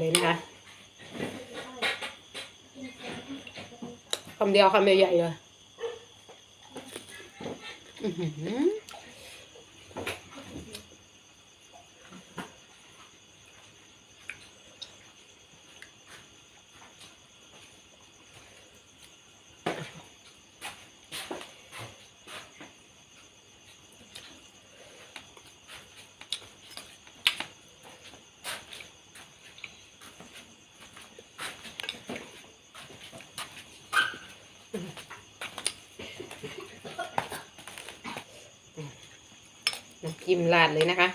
เลยนะคะคำเดียวคำใหญ่ๆเลย อือหือ จิ้มราดเลยนะคะ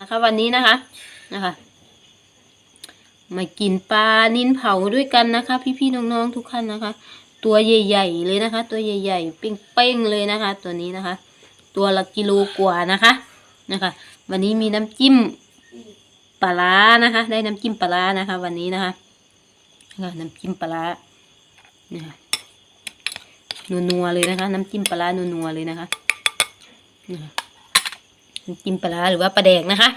นะคะวันนี้นะคะนะคะมากินปลานินเผาด้วยกันนะคะ พี่ๆน้องๆทุกท่านนะคะ ตัวใหญ่ ๆ เลยนะคะ ตัวใหญ่ๆเป้งๆเลยนะคะ ตัวนี้นะคะ ตัวละกิโลกว่านะคะนะคะ วันนี้มีน้ำจิ้ม ปลาร้านะคะ ได้น้ำจิ้มปลาร้านะคะ วันนี้นะคะน้ำจิ้มปลาร้านะคะนัวๆเลยนะคะ น้ำจิ้มปลานัวๆเลยนะคะน้ำจิ้มปลาหรือว่าปลาแดกนะคะ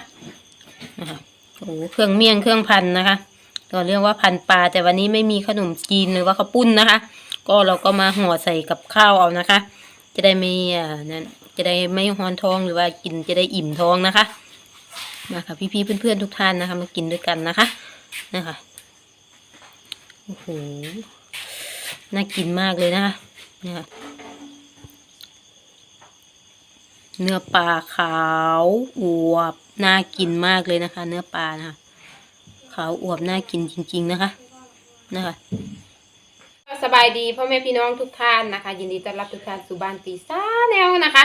โอ้โหเครื่องเมี่ยงเครื่องพันนะคะก็เรียกว่าพันปลาแต่วันนี้ไม่มีขนมจีนหรือว่าข้าวปุ้นนะคะ ก็เราก็มาห่อใส่กับข้าวเอานะคะ จะได้ไม่อ่านั่นจะได้ไม่ฮอนท้องหรือว่ากินจะได้อิ่มท้องนะคะ มาค่ะพี่ๆเพื่อนๆทุกท่านนะคะ มากินด้วยกันนะคะนะคะโอ้โหน่ากินมากเลยนะคะนะคะเนื้อปลาขาวอวบน่ากินมากเลยนะคะ เนื้อปลานะคะขาวอวบน่ากินจริง ๆนะคะนะคะสบายดีพ่อแม่พี่น้องทุกท่านนะคะ ยินดีต้อนรับทุกท่านสู่บ้านตีซ่าแนวนะคะ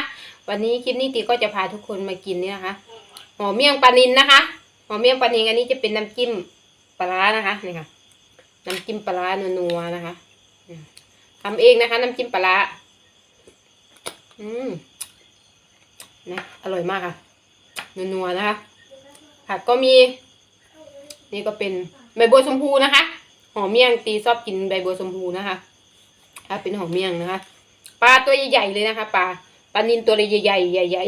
วันนี้คลิปนี้ตีก็จะพาทุกคนมากินเนี่ยนะคะ หอมเมี่ยงปลานินนะคะหอมเมี่ยงปลานินอันนี้จะเป็นน้ำจิ้มปลาร้านะคะนี่ค่ะน้ำจิ้มปลาร้านัวๆนะคะทำเองนะคะ น้ำจิ้มปลาร้าอืมนะอร่อยมากค่ะนัวๆนะคะผักก็มี นี่ก็เป็นใบบัวชมพูนะคะหอมเมี่ยงตีชอบกินใบบัวชมพูนะคะถ้าเป็นหอมเมี่ยงนะคะปลาตัวใหญ่ๆเลยนะคะปลาปลานินตัวใหญ่ๆใหญ่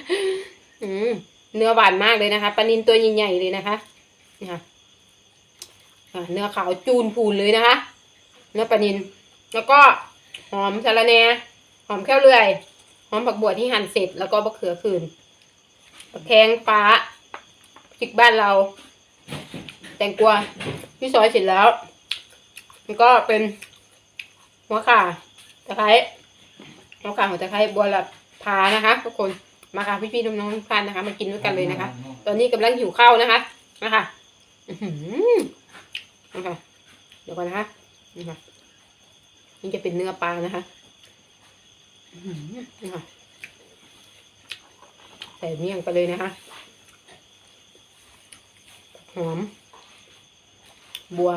ๆอืม เนื้อหวานมากเลยนะคะปลานินตัวใหญ่ๆเลยนะคะนี่ค่ะเนื้อขาวจูนพูนเลยนะคะ เนื้อปลานิน แล้วก็หอมสะระแหน่หอมแค่เลื่อยหอมผักบัวที่หั่นเสร็จแล้วก็มะเขือคืนตะแคงฟ้าพริกบ้านเรา แตงกวาที่ซอยเสร็จแล้วแล้วก็เป็นหัวข่าตะไคร้หัวข่าหัวตะไคร้บัวละพานะคะทุกคน มาค่ะพี่ๆน้องๆทุกท่านนะคะ มากินด้วยกันเลยนะคะ ตอนนี้กำลังหิวข้าวนะคะนะคะอื้อหือนะคะเดี๋ยวก่อนนะคะนี่ค่ะนี่จะเป็นเนื้อปลานะคะอื้อหือนี่ค่ะใส่เมี่ยงไปเลยนะคะหอม บัว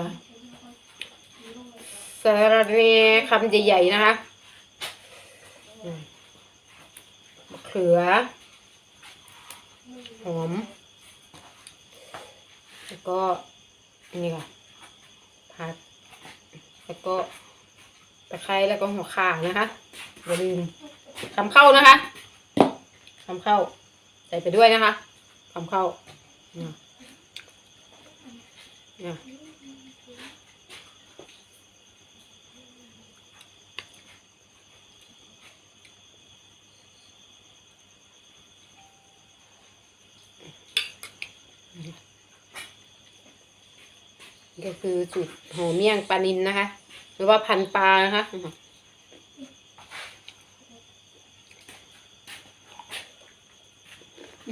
สาระเนคำใหญ่ๆนะคะอืมมะ เขือ หอม แล้วก็นี่ค่ะผัด แล้วก็ตะไคร้แล้วก็หัวข่านะคะอย่าลืมทำเข้านะคะทำเข้า ใส่ไปด้วยนะคะทำเข้าเนี่ย ก็คือสูตรห่อเมี่ยงปลานินนะคะ หรือว่าพันปลานะคะอื้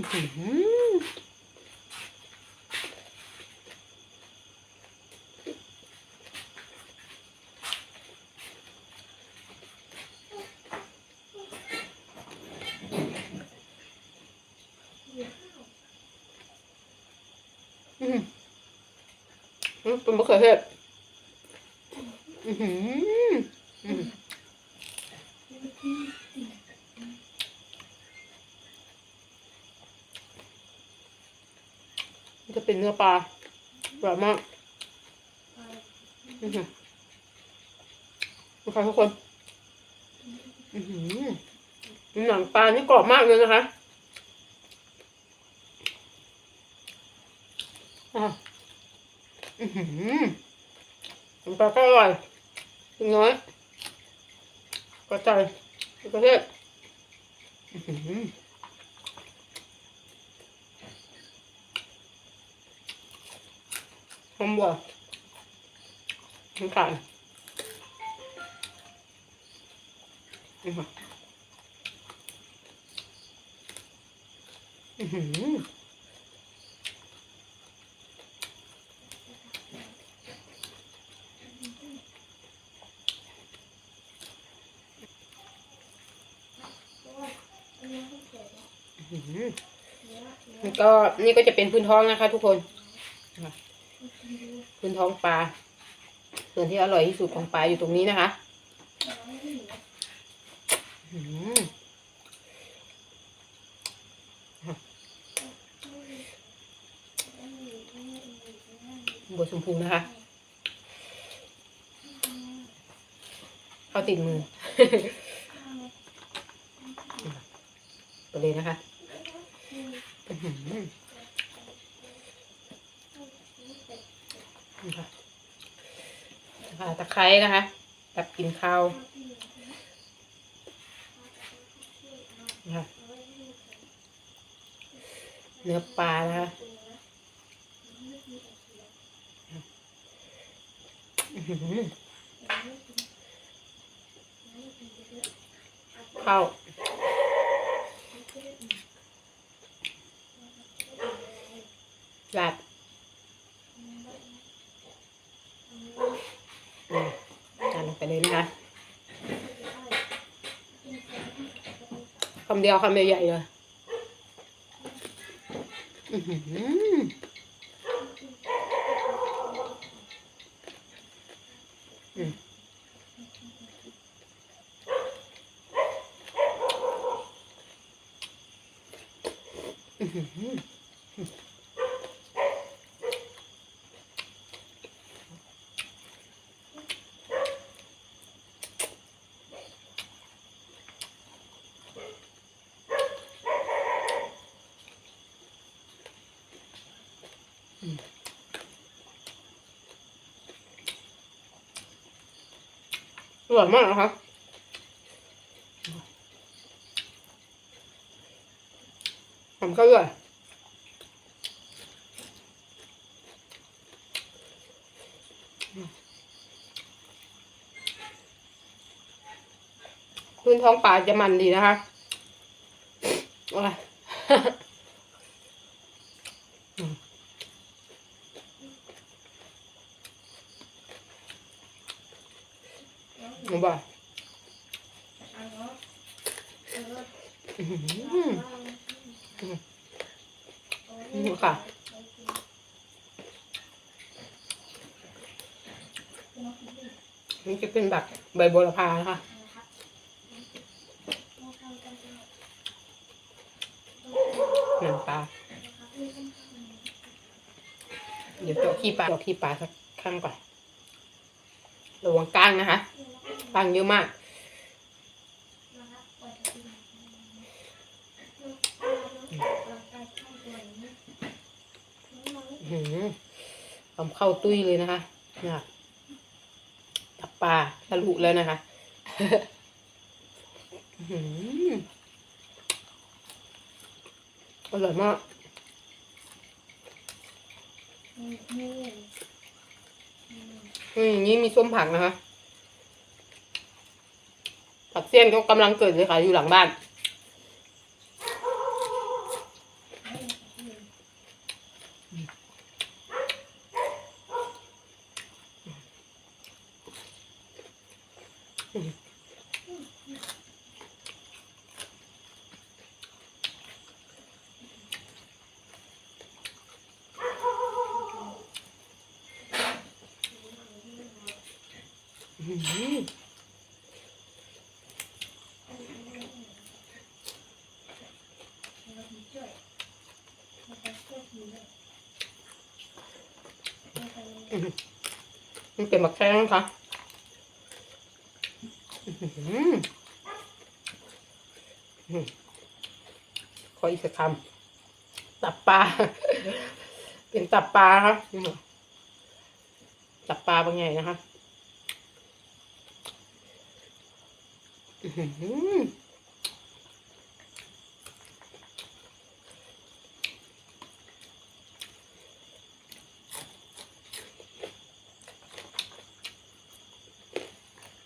อหืออืม อืม เป็นมะเขือเทศอือหืออืมมันจะเป็นเนื้อปลาอร่อยมากอือหือนะคะทุกคนอือหนังปลานี่กรอบมากเลยนะคะอือหือห นังปลาก็อร่อยจริงน้อยกระจายกระเทศหอมบัวน้ำตาลอื้อหือ นี่ก็นี่ก็จะเป็นพื้นท้องนะคะ ทุกคน พื้นท้องปลา ส่วนที่อร่อยที่สุดของปลาอยู่ตรงนี้นะคะบัวชมพูนะคะ เข้าติดมือไปเลยนะคะ ค่ะตะไคร้นะคะตับกินข้าวนะคะเนื้อปลานะคะข้าว ราดนี่จานลงไปเลยนะคะคำเดียวคำใหญ่ๆเลยอือหืออืม อร่อยมากนะคะทำข้าวด้วยพื้นท้องปลาจะมันดีนะคะโอ้ย นี่ค่ะนี่จะเป็นแบบใบโบระพานะคะหนังปลา เดี๋ยวเจาะขี้ปลาเจาะขี้ปลาสักข้างก่อนระวังก้างนะคะ ก้างเยอะมากอื้อหือทำเข้าตุ้ยเลยนะคะเนี่ยตับปลาทะลุแล้วนะคะอื้อหืออร่อยมากอืมนี่มีส้มผักนะคะผัก เสี้ยนก็กำลังเกิดเลยค่ะอยู่หลังบ้าน อื้อหือ มันเป็นบักแข้งค่ะอื้อหืออืมขออีกสักคำตับปลา เป็นตับปลาครับนี่ค่ะตับปลาบางไงนะคะ อื้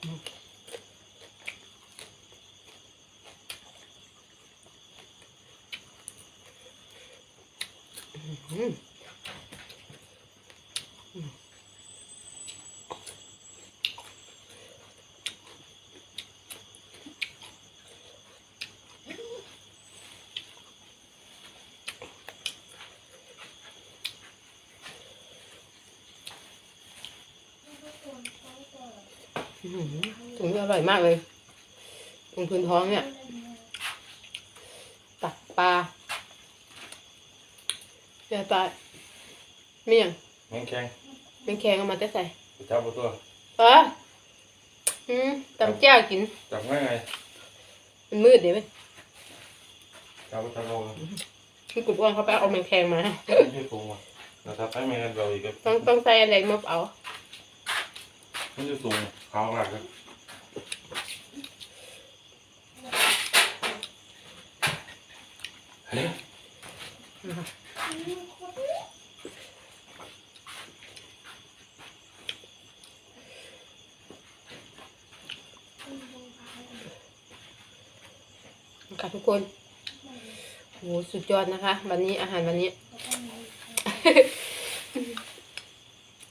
อ อืมตรงนี้อร่อยมากเลยตรงพื้นท้องเนี่ย ตักปลาเดี๋ยวปลาเมี่ยงแมงแข็งเป็นแข็งเอามาแต่ใส่ไปจับเอาตัวเอออืมตำแจ่วกินจับง่ายไงมันมืดเดี๋ยวไหมจับเอาจับเอาพี่กุบอ้วนเขาไปเอาแมงแคงมาไม่ใช่ปรุงอะนะครับให้แมงเราอีกครับต้องต้องใส่อะไรมาเอามันจะสูง ขาวมากครับเฮ้ยค่ะทุกคนโหสุดยอดนะคะ วันนี้อาหารวันนี้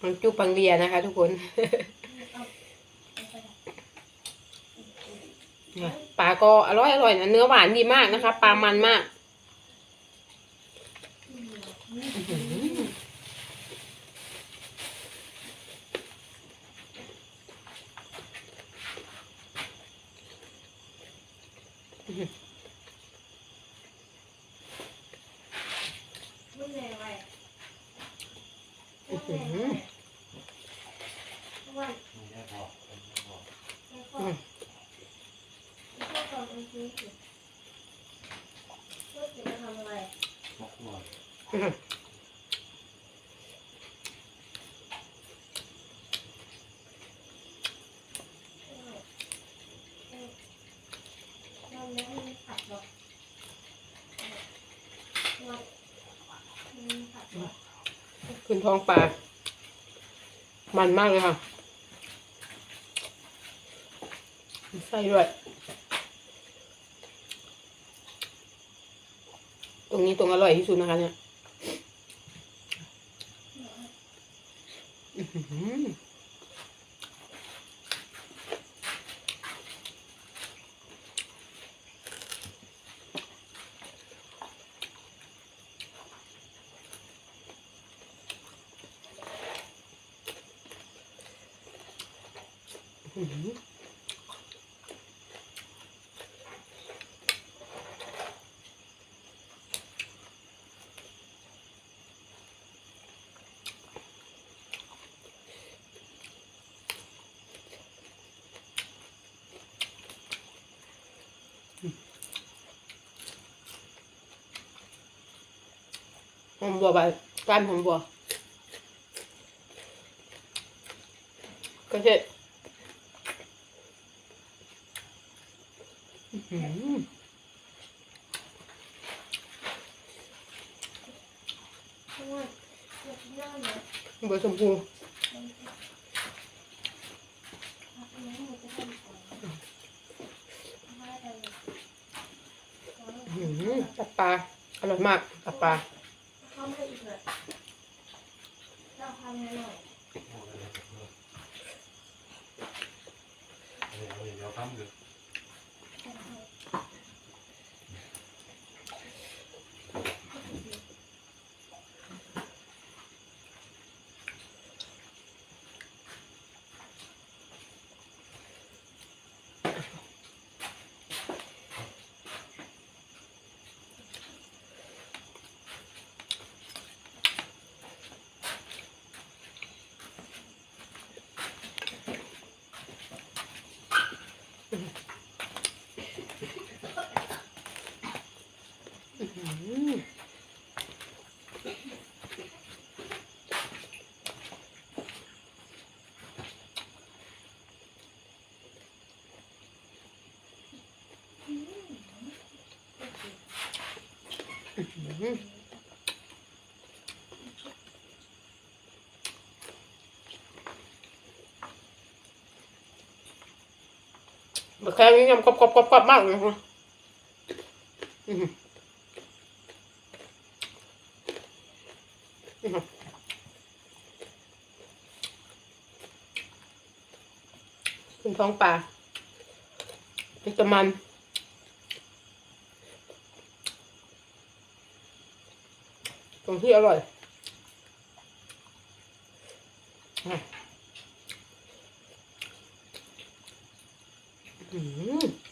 มันจุปังเบียนะคะทุกคน เนี่ย ปลาก็อร่อยอร่อยนะเนื้อหวานดีมากนะคะปลามันมากอื้อหืออื้อหือนี่แค่พอไม่พอ อืม มกหัวอื้อหือ ขึ้นท้องปลา มันมากเลยค่ะมีไส้ด้วย รงนี้ตรงอร่อยที่สุดนะคะเนี่ยอื้อ หอมบัวใบก้านหอมบัวก็เช่อื้อหือบัวชมพูอื้อหือตับปลาอร่อยมากตับปลา เดี๋ แค่นี้ยำกรอบๆๆมากเลย ขึ้นท้องปลามันจะมันตรงที่อร่อยอืม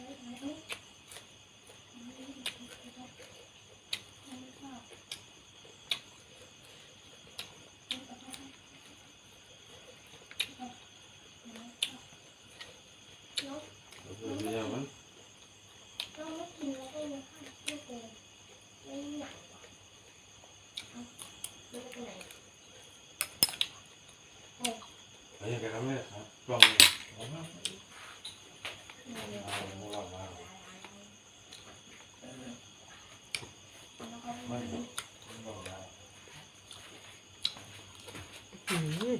ม่ไม่บอกแล้ว อืม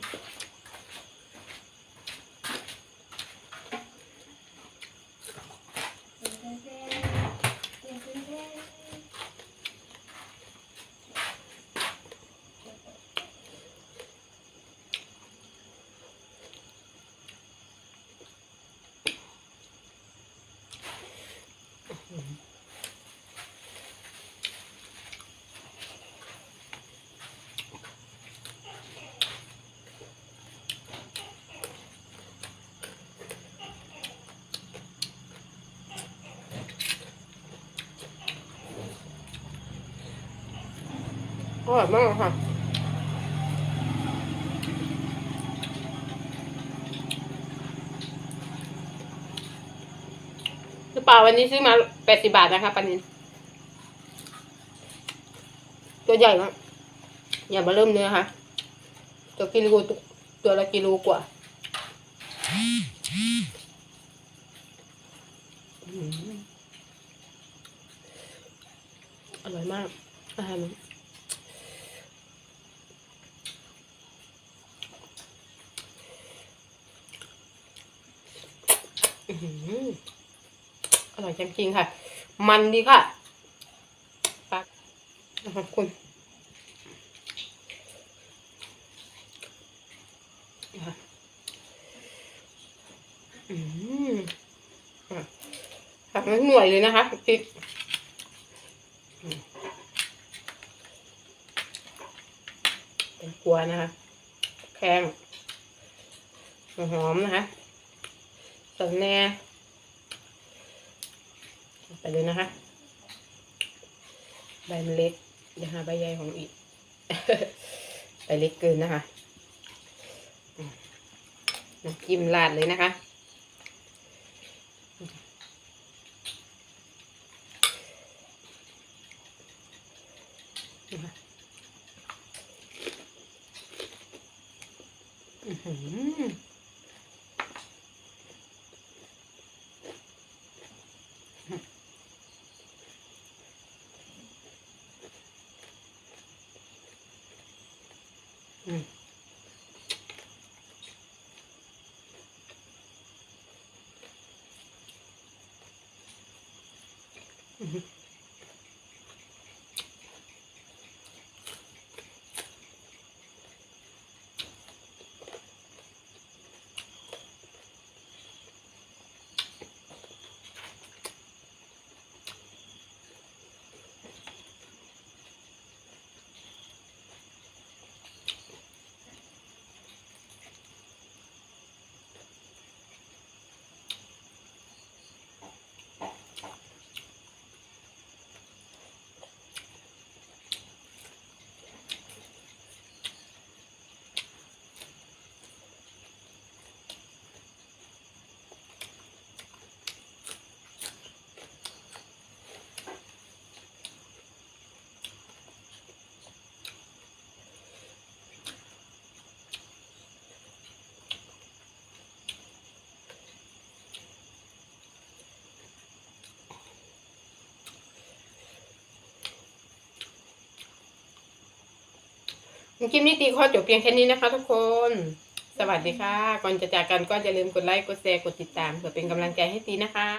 ร่อยมากค่ะคือปลาวันนี้ซื้อมาแปดสิบาทนะคะปลานินตัวใหญ่มากอย่ามาเริ่มเนื้อค่ะ ตัวกิโลตัวตัวละกิโลกว่าอืมอร่อยมาก อาหารนี้ อร่อยจริงๆค่ะ มันดีค่ะปักขอบคุณนะคะอืมอะผักมันหน่วยเลยนะคะพริกอืมเป็นกัวนะคะ แข้งหัวหอมนะคะ สันแน่ไปเลยนะคะ ใบมันเล็กอย่าหาใบใหญ่ของอีกใบเล็กเกินนะคะน้ำจิ้มราดเลยนะคะ Mm-hmm. คลิปนี้ตีข้อจบเพียงแค่นี้นะคะ ทุกคน สวัสดีค่ะ ก่อนจะจากกันก็อย่าลืมกดไลค์ กดแชร์ กดติดตามเพื่อเป็นกำลังใจให้ตีนะคะ